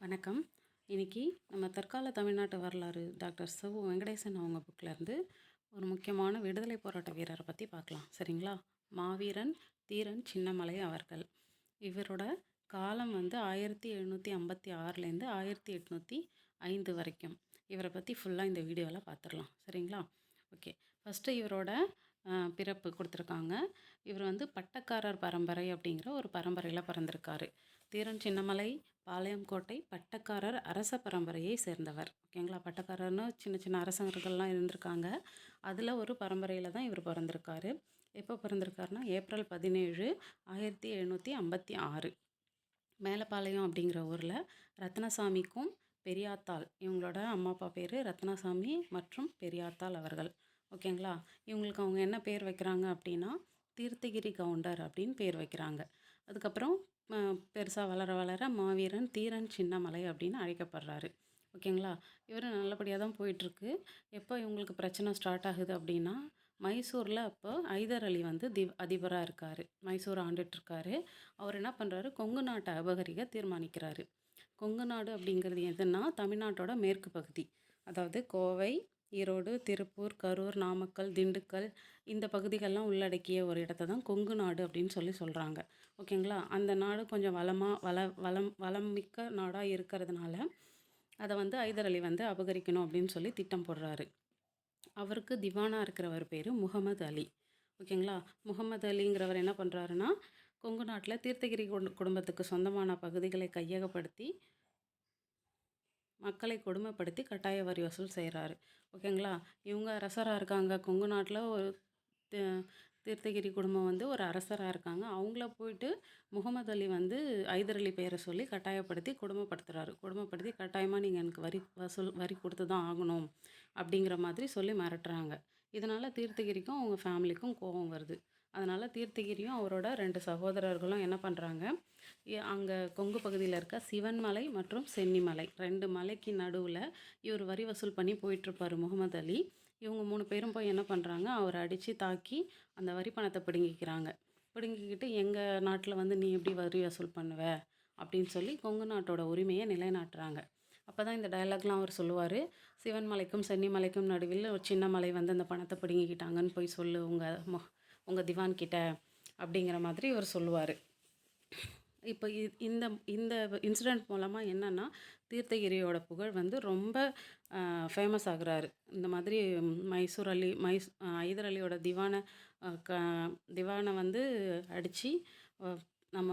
வணக்கம். இன்றைக்கி நம்ம தற்கால தமிழ்நாட்டு வரலாறு டாக்டர் சவு வெங்கடேசன் அவங்க புக்கில் இருந்து ஒரு முக்கியமான விடுதலை போராட்ட வீரரை பற்றி பார்க்கலாம். சரிங்களா? மாவீரன் தீரன் சின்னமலை அவர்கள். இவரோட காலம் வந்து ஆயிரத்தி எழுநூற்றி ஐம்பத்தி ஆறுலேருந்து ஆயிரத்தி எட்நூற்றி ஐந்து வரைக்கும். இவரை பற்றி ஃபுல்லாக இந்த வீடியோவில் பார்த்துடலாம் சரிங்களா? ஓகே ஃபஸ்ட்டு இவரோட பிறப்பு கொடுத்துருக்காங்க. இவர் வந்து பட்டக்காரர் பரம்பரை அப்படிங்கிற ஒரு பரம்பரையில் பிறந்திருக்காரு. தீரன் சின்னமலை பாளையங்கோட்டை பட்டக்காரர் அரச பரம்பரையை சேர்ந்தவர். ஓகேங்களா? பட்டக்காரர்னு சின்ன சின்ன அரசர்கள்லாம் இருந்திருக்காங்க. அதில் ஒரு பரம்பரையில் தான் இவர் பிறந்திருக்காரு. எப்போ பிறந்திருக்காருனா ஏப்ரல் பதினேழு ஆயிரத்தி எழுநூற்றி ஐம்பத்தி ஆறு. மேலப்பாளையம் அப்படிங்கிற ஊரில் ரத்னசாமிக்கும் பெரியாத்தாள். இவங்களோட அம்மா அப்பா பேர் ரத்னசாமி மற்றும் பெரியாத்தாள் அவர்கள். ஓகேங்களா? இவங்களுக்கு அவங்க என்ன பேர் வைக்கிறாங்க அப்படின்னா தீர்த்தகிரி கவுண்டர் அப்படின்னு பேர் வைக்கிறாங்க. அதுக்கப்புறம் பெருசாக வளர வளர மாவீரன் தீரன் சின்னமலை அப்படின்னு அழைக்கப்படுறாரு. ஓகேங்களா? இவர் நல்லபடியாக தான் போயிட்டுருக்கு. எப்போ இவங்களுக்கு பிரச்சனை ஸ்டார்ட் ஆகுது அப்படின்னா மைசூரில் அப்போ ஐதர் அலி வந்து தி அதிபராக இருக்கார். மைசூர் ஆண்டுட்ருக்காரு. அவர் என்ன பண்ணுறாரு கொங்கு நாட்டை அபகரிக்க தீர்மானிக்கிறாரு. கொங்கு நாடு அப்படிங்கிறது எதுன்னா தமிழ்நாட்டோட மேற்கு பகுதி. அதாவது கோவை ஈரோடு திருப்பூர் கரூர் நாமக்கல் திண்டுக்கல் இந்த பகுதிகள்லாம் உள்ளடக்கிய ஒரு இடத்த தான் கொங்கு நாடு அப்படின்னு சொல்லி சொல்கிறாங்க ஓகேங்களா? அந்த நாடு கொஞ்சம் வளமாக வள வளம் வளம் மிக்க நாடாக இருக்கிறதுனால அதை வந்து ஐதர் அலி வந்து அபகரிக்கணும் அப்படின்னு சொல்லி திட்டம் போடுறாரு. அவருக்கு திவானாக இருக்கிறவர் பேர் முகமது அலி. ஓகேங்களா? முகமது அலிங்கிறவர் என்ன பண்ணுறாருன்னா கொங்கு நாட்டில் தீர்த்தகிரி குடும்பத்துக்கு சொந்தமான பகுதிகளை கையகப்படுத்தி மக்களை கொடுமைப்படுத்தி கட்டாய வரி வசூல் செய்கிறாரு ஓகேங்களா? இவங்க அரசராக இருக்காங்க. கொங்கு நாட்டில் ஒரு தீர்த்தகிரி குடும்பம் வந்து ஒரு அரசராக இருக்காங்க. அவங்கள போயிட்டு முகமது அலி வந்து ஐதர் அலி பெயரை சொல்லி கட்டாயப்படுத்தி குடும்பப்படுத்துகிறாரு கொடுமைப்படுத்தி கட்டாயமாக நீங்கள் எனக்கு வரி வசூல் வரி கொடுத்து தான் ஆகணும் அப்படிங்கிற மாதிரி சொல்லி மிரட்டுறாங்க. இதனால் தீர்த்தகிரிக்கும் அவங்க ஃபேமிலிக்கும் கோபம் வருது. அதனால் தீர்த்தகிரியும் அவரோட ரெண்டு சகோதரர்களும் என்ன பண்ணுறாங்க அங்கே கொங்கு பகுதியில் இருக்க சிவன்மலை மற்றும் சென்னிமலை ரெண்டு மலைக்கு நடுவில் இவர் வரி வசூல் பண்ணி போயிட்டுருப்பார் முகமது அலி. இவங்க மூணு பேரும் போய் என்ன பண்ணுறாங்க அவரை அடித்து தாக்கி அந்த வரி பணத்தை பிடுங்கிக்கிறாங்க. பிடுங்கிக்கிட்டு எங்கள் நாட்டில் வந்து நீ எப்படி வரி வசூல் பண்ணுவ? அப்படின்னு சொல்லி கொங்கு நாட்டோட உரிமையை நிலைநாட்டுறாங்க. அப்போ தான் இந்த டயலாக்லாம் அவர் சொல்லுவார். சிவன் மலைக்கும் சென்னிமலைக்கும் நடுவில் ஒரு சின்ன மலை வந்து அந்த பணத்தை பிடுங்கிக்கிட்டாங்கன்னு போய் சொல்லு உங்கள் உங்கள் திவான் கிட்ட அப்படிங்கிற மாதிரி இவர் சொல்லுவார். இப்போ இ- இந்த இந்த இன்சிடெண்ட் மூலமாக என்னென்னா தீர்த்தகிரியோட புகழ் வந்து ரொம்ப ஃபேமஸ் ஆகுறாரு. இந்த மாதிரி மைசூர் அலி மைஸ் ஐதர் அலியோட திவானை க திவானை வந்து அடித்து நம்ம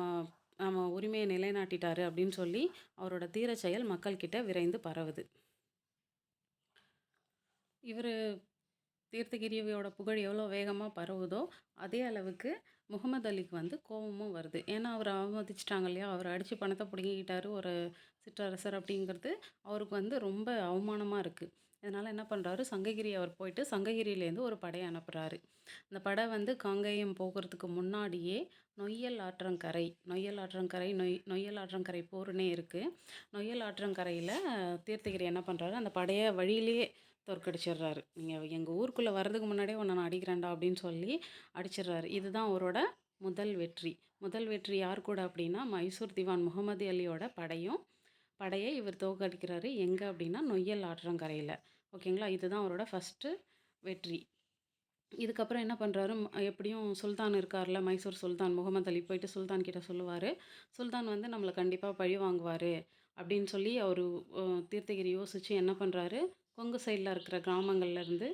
நம்ம உரிமையை நிலைநாட்டிட்டாரு அப்படின்னு சொல்லி அவரோட தீரச் செயல் மக்கள்கிட்ட விரைந்து பரவுது. இவர் தீர்த்தகிரியோட புகழ் எவ்வளோ வேகமாக பரவுதோ அதே அளவுக்கு முகமது அலிக்கு வந்து கோபமும் வருது. ஏன்னா அவர் அவமதிச்சிட்டாங்க இல்லையா? அவர் அடித்து பணத்தை பிடுங்கிக்கிட்டாரு ஒரு சிற்றரசர் அப்படிங்கிறது அவருக்கு வந்து ரொம்ப அவமானமாக இருக்குது இதனால் என்ன பண்ணுறாரு சங்ககிரி அவர் போயிட்டு சங்ககிரியிலேருந்து ஒரு படையை அனுப்புகிறாரு அந்த படை வந்து காங்கேயம் போகிறதுக்கு முன்னாடியே நொய்யல் ஆற்றங்கரை நொய்யல் ஆற்றங்கரை நொய் நொய்யல் ஆற்றங்கரை போர்னே இருக்குது நொய்யல் ஆற்றங்கரையில் தீர்த்தகிரி என்ன பண்ணுறாரு அந்த படையை வழியிலேயே தோற்கடிச்சிடுறாரு. நீங்கள் எங்கள் ஊருக்குள்ளே வர்றதுக்கு முன்னாடியே உன்னை நான் அடிக்கிறேன்டா அப்படின்னு சொல்லி அடிச்சிடுறாரு. இதுதான் அவரோட முதல் வெற்றி. முதல் வெற்றி யார் கூட அப்படின்னா மைசூர் திவான் முகமது அலியோட படையும். படையை இவர் தோற்கடிக்கிறாரு. எங்கே அப்படின்னா நொய்யல் ஆற்றங்கரையில். ஓகேங்களா? இதுதான் அவரோட ஃபஸ்ட்டு வெற்றி. இதுக்கப்புறம் என்ன பண்ணுறாரு எப்படியும் சுல்தான் இருக்கார்ல மைசூர் சுல்தான் முகமது அலி போயிட்டு சுல்தான் கிட்ட சொல்லுவார். சுல்தான் வந்து நம்மளை கண்டிப்பாக பழி வாங்குவார் அப்படின்னு சொல்லி அவர் தீர்த்தகிரி யோசித்து என்ன பண்ணுறாரு கொங்கு சைடில் இருக்கிற கிராமங்களில் இருந்து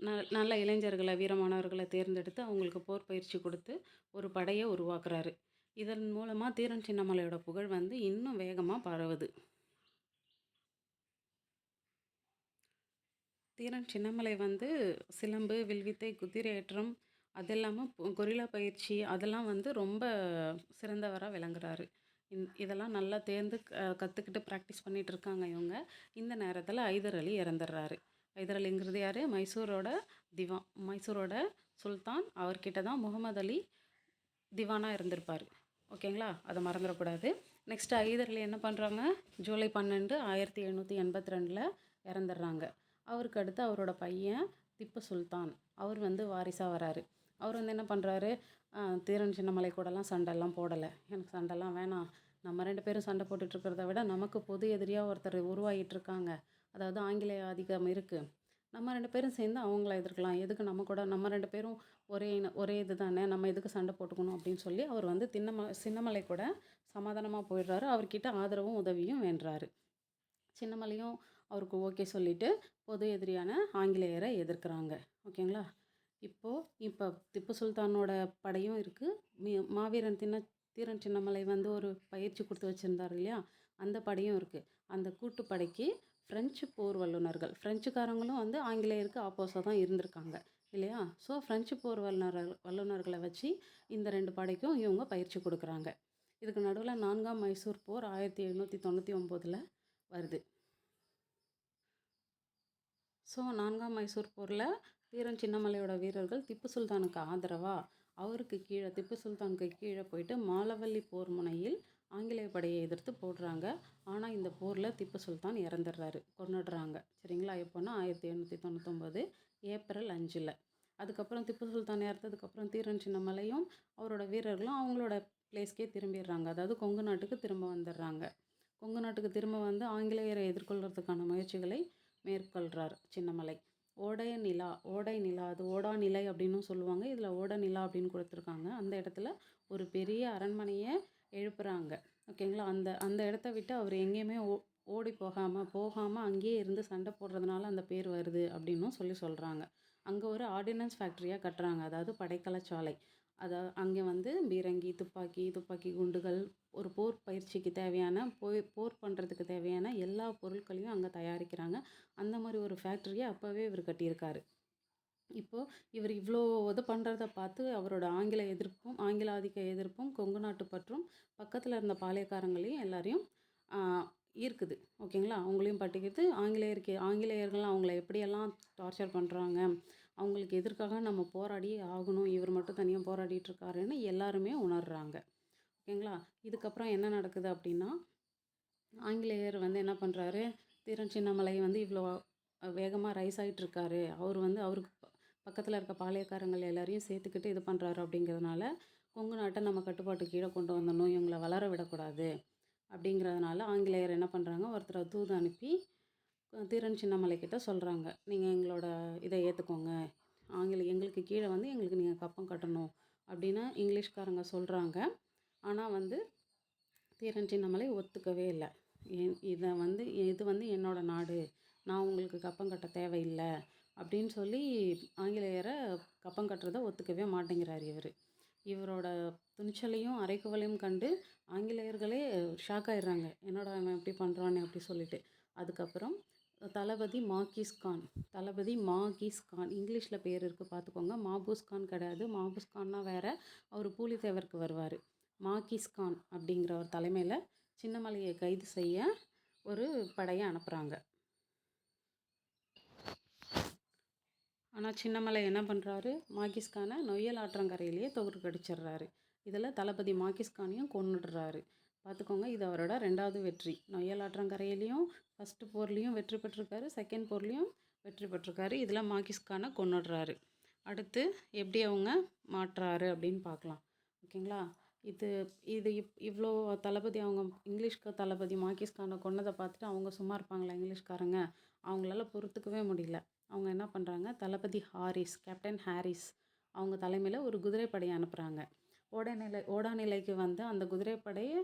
ந நல்ல இளைஞர்களை வீரமானவர்களை தேர்ந்தெடுத்து அவங்களுக்கு போர் பயிற்சி கொடுத்து ஒரு படையை உருவாக்குறாரு. இதன் மூலமாக தீரன் சின்னமலையோட புகழ் வந்து இன்னும் வேகமாக பரவுது. தீரன் சின்னமலை வந்து சிலம்பு வில்வித்தை குதிரையேற்றம் அது இல்லாமல் கொரில்லா பயிற்சி அதெல்லாம் வந்து ரொம்ப சிறந்தவராக விளங்குறாரு. இதெல்லாம் நல்லா தேர்ந்து க- கற்றுக்கிட்டு ப்ராக்டிஸ் பண்ணிட்டு இருக்காங்க இவங்க. இந்த நேரத்தில் ஐதர் அலி இறந்துடுறாரு ஐதர் அலிங்கிறது யார்? மைசூரோட திவான் மைசூரோட சுல்தான். அவர்கிட்ட தான் முகமது அலி திவானாக இருந்திருப்பார். ஓகேங்களா? அதை மறந்துடக்கூடாது நெக்ஸ்ட் ஐதர் அலி என்ன பண்ணுறாங்க ஜூலை பன்னெண்டு ஆயிரத்தி எழுநூற்றி எண்பத்தி ரெண்டில் இறந்துடுறாங்க அவருக்கு அடுத்து அவரோட பையன் திப்பு சுல்தான். அவர் வந்து வாரிசாக வராரு. அவர் வந்து என்ன பண்ணுறாரு தீரன் சின்னமலை கூடலாம் சண்டைலாம் போடலை. எனக்கு சண்டைலாம் வேணாம். நம்ம ரெண்டு பேரும் சண்டை போட்டுட்ருக்கிறத விட நமக்கு பொது எதிரியாக ஒருத்தர் உருவாகிட்டு இருக்காங்க. அதாவது ஆங்கிலேய ஆதிக்கம் இருக்குது நம்ம ரெண்டு பேரும் சேர்ந்து அவங்கள எதிர்க்கலாம். எதுக்கு நம்ம கூட நம்ம ரெண்டு பேரும் ஒரே ஒரே இது தானே நம்ம எதுக்கு சண்டை போட்டுக்கணும் அப்படின்னு சொல்லி அவர் வந்து தின்னம சின்னமலை கூட சமாதானமாக போயிடுறாரு. அவர்கிட்ட ஆதரவும் உதவியும் வேண்டுறாரு சின்னமலையும் அவருக்கு ஓகே சொல்லிவிட்டு பொது எதிரியான ஆங்கிலேயரை எதிர்க்கிறாங்க. ஓகேங்களா? இப்போது இப்போ திப்பு சுல்தானோட படையும் இருக்குது மீ மாவீரன் தின்ன தீரன் சின்னமலை வந்து ஒரு பயிற்சி கொடுத்து வச்சுருந்தார் இல்லையா? அந்த படையும் இருக்குது அந்த கூட்டுப்படைக்கு ஃப்ரெஞ்சு போர் வல்லுநர்கள் ஃப்ரெஞ்சுக்காரங்களும் வந்து ஆங்கிலேயருக்கு ஆப்போஸாக தான் இருந்திருக்காங்க இல்லையா? ஸோ ஃப்ரெஞ்சு போர் வல்லுநர் வல்லுநர்களை வச்சு இந்த ரெண்டு படைக்கும் இவங்க பயிற்சி கொடுக்குறாங்க. இதுக்கு நடுவில் நான்காம் மைசூர் போர் ஆயிரத்தி எழுநூற்றி தொண்ணூற்றி ஒம்போதில் வருது. ஸோ நான்காம் மைசூர் போரில் தீரன் சின்னமலையோட வீரர்கள் திப்பு சுல்தானுக்கு ஆதரவாக அவருக்கு கீழே திப்பு சுல்தானுக்கு கீழே போயிட்டு மாலவல்லி போர் முனையில் ஆங்கிலேய படையை எதிர்த்து போடுறாங்க. ஆனால் இந்த போரில் திப்பு சுல்தான் இறந்துடுறாரு கொண்டுடுறாங்க சரிங்களா? எப்போனா ஆயிரத்தி எண்ணூற்றி தொண்ணூத்தொம்பது ஏப்ரல் அஞ்சில். அதுக்கப்புறம் திப்பு சுல்தான் இறந்ததுக்கப்புறம் தீரன் சின்னமலையும் அவரோட வீரர்களும் அவங்களோட பிளேஸ்க்கே திரும்பிடுறாங்க. அதாவது கொங்கு நாட்டுக்கு திரும்ப வந்துடுறாங்க. கொங்கு நாட்டுக்கு திரும்ப வந்து ஆங்கிலேயரை எதிர்கொள்கிறதுக்கான முயற்சிகளை மேற்கொள்கிறார் சின்னமலை. ஓடைய நிலா ஓடை நிலா அது ஓடா நிலை அப்படின்னும் சொல்லுவாங்க. இதில் ஓட நிலா அப்படின்னு கொடுத்துருக்காங்க. அந்த இடத்துல ஒரு பெரிய அரண்மனையை எழுப்புறாங்க. ஓகேங்களா அந்த அந்த இடத்த விட்டு அவர் எங்கேயுமே ஓ ஓடி போகாமல் போகாமல் அங்கேயே இருந்து சண்டை போடுறதுனால அந்த பேர் வருது அப்படின்னும் சொல்லி சொல்கிறாங்க அங்கே ஒரு ஆர்டினன்ஸ் ஃபேக்ட்ரியாக கட்டுறாங்க. அதாவது படைக்கலச்சாலை அதாவது அங்கே வந்து பீரங்கி துப்பாக்கி துப்பாக்கி குண்டுகள் ஒரு போர் பயிற்சிக்கு தேவையான போய் போர் பண்ணுறதுக்கு தேவையான எல்லா பொருட்களையும் அங்கே தயாரிக்கிறாங்க. அந்த மாதிரி ஒரு ஃபேக்ட்ரியை அப்போவே இவர் கட்டியிருக்காரு. இப்போது இவர் இவ்வளோ இது பண்ணுறத பார்த்து அவரோட ஆங்கில எதிர்ப்பும் ஆங்கில ஆதிக்க எதிர்ப்பும் கொங்கு நாட்டு பற்றும் பக்கத்தில் இருந்த பாளையக்காரங்களையும் எல்லாரையும் ஈர்க்குது. ஓகேங்களா? அவங்களையும் பட்டிக்கிறது ஆங்கிலேயருக்கு ஆங்கிலேயர்கள் அவங்கள எப்படியெல்லாம் டார்ச்சர் பண்ணுறாங்க அவங்களுக்கு எதிர்க்காக நம்ம போராடி ஆகணும்? இவர் மட்டும் தனியாக போராடிட்டு இருக்காருன்னு எல்லாருமே உணர்றாங்க. ஓகேங்களா? இதுக்கப்புறம் என்ன நடக்குது அப்படின்னா ஆங்கிலேயர் வந்து என்ன பண்ணுறாரு திறன் சின்னமலை வந்து இவ்வளோ வேகமாக ரைஸ் ஆகிட்டு இருக்காரு. அவர் வந்து அவருக்கு பக்கத்தில் இருக்க பாளையக்காரங்கள் எல்லாரையும் சேர்த்துக்கிட்டு இது பண்ணுறாரு அப்படிங்கிறதுனால கொங்கு நாட்டை நம்ம கட்டுப்பாட்டு கீழே கொண்டு வந்தணும் இவங்களை வளர விடக்கூடாது அப்படிங்கிறதுனால ஆங்கிலேயர் என்ன பண்ணுறாங்க ஒருத்தரை தூது அனுப்பி தீரன் சின்னமலை கிட்டே சொல்கிறாங்க நீங்கள் எங்களோட இதை ஏற்றுக்கோங்க ஆங்கில எங்களுக்கு கீழே வந்து எங்களுக்கு நீங்கள் கப்பம் கட்டணும் அப்படின்னு இங்கிலீஷ்காரங்க சொல்கிறாங்க ஆனால் வந்து தீரன் சின்னமலை ஒத்துக்கவே இல்லை. இதை வந்து இது வந்து என்னோட நாடு. நான் உங்களுக்கு கப்பம் கட்ட தேவையில்லை அப்படின்னு சொல்லி ஆங்கிலேயரை கப்பம் கட்டுறதை ஒத்துக்கவே மாட்டேங்கிறார் இவர். இவரோட துணிச்சலையும் அரைக்குவலையும் கண்டு ஆங்கிலேயர்களே ஷாக் ஆயிடுறாங்க. என்னடா அவன் எப்படி பண்ணுறான்னு அப்படி சொல்லிட்டு. அதுக்கப்புறம் தளபதி மாகிஸ் கான். தளபதி மாகிஸ் கான். இங்கிலீஷில் பேர் இருக்குது பார்த்துக்கோங்க மாபூஸ் கான் கிடையாது. மாபூஸ் கான்னா வேறு அவர் பூலித்தேவருக்கு வருவார். மாகிஸ் கான் அப்படிங்கிற ஒரு தலைமையில் சின்னமலையை கைது செய்ய ஒரு படையை அனுப்புகிறாங்க ஆனால் சின்னமலை என்ன பண்ணுறாரு மாகிஸ்கானை நொய்யல் ஆற்றங்கரையிலேயே தொகுறு கடிச்சிடுறாரு இதில் தளபதி மாகிஸ்கானையும் கொண்டுடுறாரு பார்த்துக்கோங்க இது அவரோட ரெண்டாவது வெற்றி. நொயலாற்றங்கரையிலையும் ஃபஸ்ட்டு போர்லேயும் வெற்றி பெற்றிருக்காரு செகண்ட் போர்லேயும் வெற்றி பெற்றிருக்காரு. இதில் மாகிஸ்கானை கொண்டுடுறாரு அடுத்து எப்படி அவங்க மாற்றுறாரு அப்படின்னு பார்க்கலாம். ஓகேங்களா? இது இது இப் இவ்வளோ தளபதி அவங்க இங்கிலீஷ்க்கு தளபதி மாகிஸ்கானை கொன்னதை பார்த்துட்டு அவங்க சும்மா இருப்பாங்களா இங்கிலீஷ்காரங்க? அவங்களால பொறுத்துக்கவே முடியல. அவங்க என்ன பண்ணுறாங்க தளபதி ஹாரிஸ் கேப்டன் ஹாரிஸ் அவங்க தலைமையில் ஒரு குதிரைப்படையை அனுப்புகிறாங்க ஓடநிலை ஓடாநிலைக்கு வந்து அந்த குதிரைப்படையை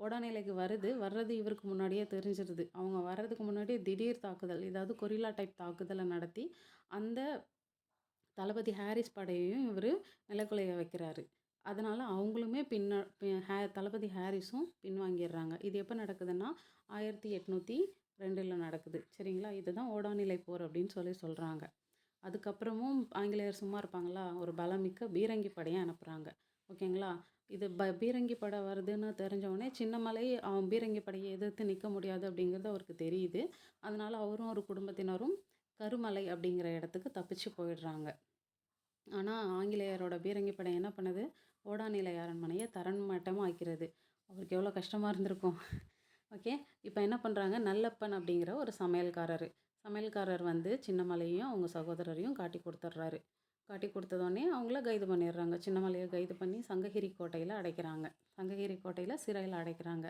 ஓடாநிலைக்கு வருது. வர்றது இவருக்கு முன்னாடியே தெரிஞ்சிருது. அவங்க வர்றதுக்கு முன்னாடியே திடீர் தாக்குதல் ஏதாவது கொரில்லா டைப் தாக்குதலை நடத்தி அந்த தளபதி ஹாரிஸ் படையையும் இவர் நிலக்குலைய வைக்கிறாரு. அதனால் அவங்களுமே பின்ன ஹே தளபதி ஹாரிஸும் பின்வாங்கிடுறாங்க. இது எப்போ நடக்குதுன்னா ஆயிரத்தி எட்நூற்றி ரெண்டில் நடக்குது. சரிங்களா? இதுதான் ஓடாநிலை போர் அப்படின்னு சொல்லி சொல்கிறாங்க அதுக்கப்புறமும் ஆங்கிலேயர் சும்மா இருப்பாங்களா? ஒரு பலமிக்க பீரங்கி படையை அனுப்புகிறாங்க ஓகேங்களா? இது ப பீரங்கி படை வருதுன்னு தெரிஞ்சவொடனே சின்னமலை அவன் பீரங்கி படையை எதிர்த்து நிற்க முடியாது அப்படிங்கிறது அவருக்கு தெரியுது. அதனால் அவரும் ஒரு குடும்பத்தினரும் கருமலை அப்படிங்கிற இடத்துக்கு தப்பிச்சு போயிடுறாங்க. ஆனால் ஆங்கிலேயரோட பீரங்கி படை என்ன பண்ணுது? ஓடாநிலை அரண்மனையை தரண்மட்டமாக ஆக்கிறது அவருக்கு எவ்வளோ கஷ்டமாக இருந்திருக்கும். ஓகே? இப்போ என்ன பண்ணுறாங்க நல்லப்பன் அப்படிங்கிற ஒரு சமையல்காரர். சமையல்காரர் வந்து சின்னமலையும் அவங்க சகோதரரையும் காட்டி கொடுத்துட்றாரு. காட்டி கொடுத்ததோடனே அவங்கள கைது பண்ணிடுறாங்க. சின்னமலையை கைது பண்ணி சங்ககிரி கோட்டையில் அடைக்கிறாங்க. சங்ககிரி கோட்டையில் சிறையில் அடைக்கிறாங்க.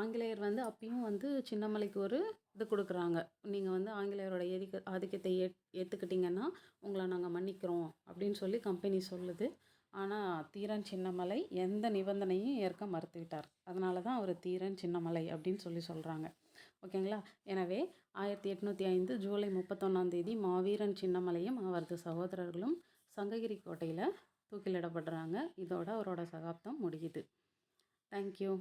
ஆங்கிலேயர் வந்து அப்பயும் வந்து சின்னமலைக்கு ஒரு இது கொடுக்குறாங்க. நீங்கள் வந்து ஆங்கிலேயரோட எதிக்க ஆதிக்கத்தை ஏ ஏற்றுக்கிட்டிங்கன்னா உங்களை நாங்கள் மன்னிக்கிறோம் அப்படின்னு சொல்லி கம்பெனி சொல்லுது. ஆனால் தீரன் சின்னமலை எந்த நிபந்தனையும் ஏற்க மறுத்துக்கிட்டார் அதனால தான் அவர் தீரன் சின்னமலை அப்படின்னு சொல்லி சொல்கிறாங்க ஓகேங்களா? எனவே ஆயிரத்தி எட்நூற்றி ஐந்து ஜூலை முப்பத்தொன்னாம் தேதி மாவீரன் சின்னமலையும் அவரது சகோதரர்களும் சங்ககிரி கோட்டையில் தூக்கிலிடப்படுறாங்க. இதோட அவரோட சகாப்தம் முடியுது. தேங்க்யூ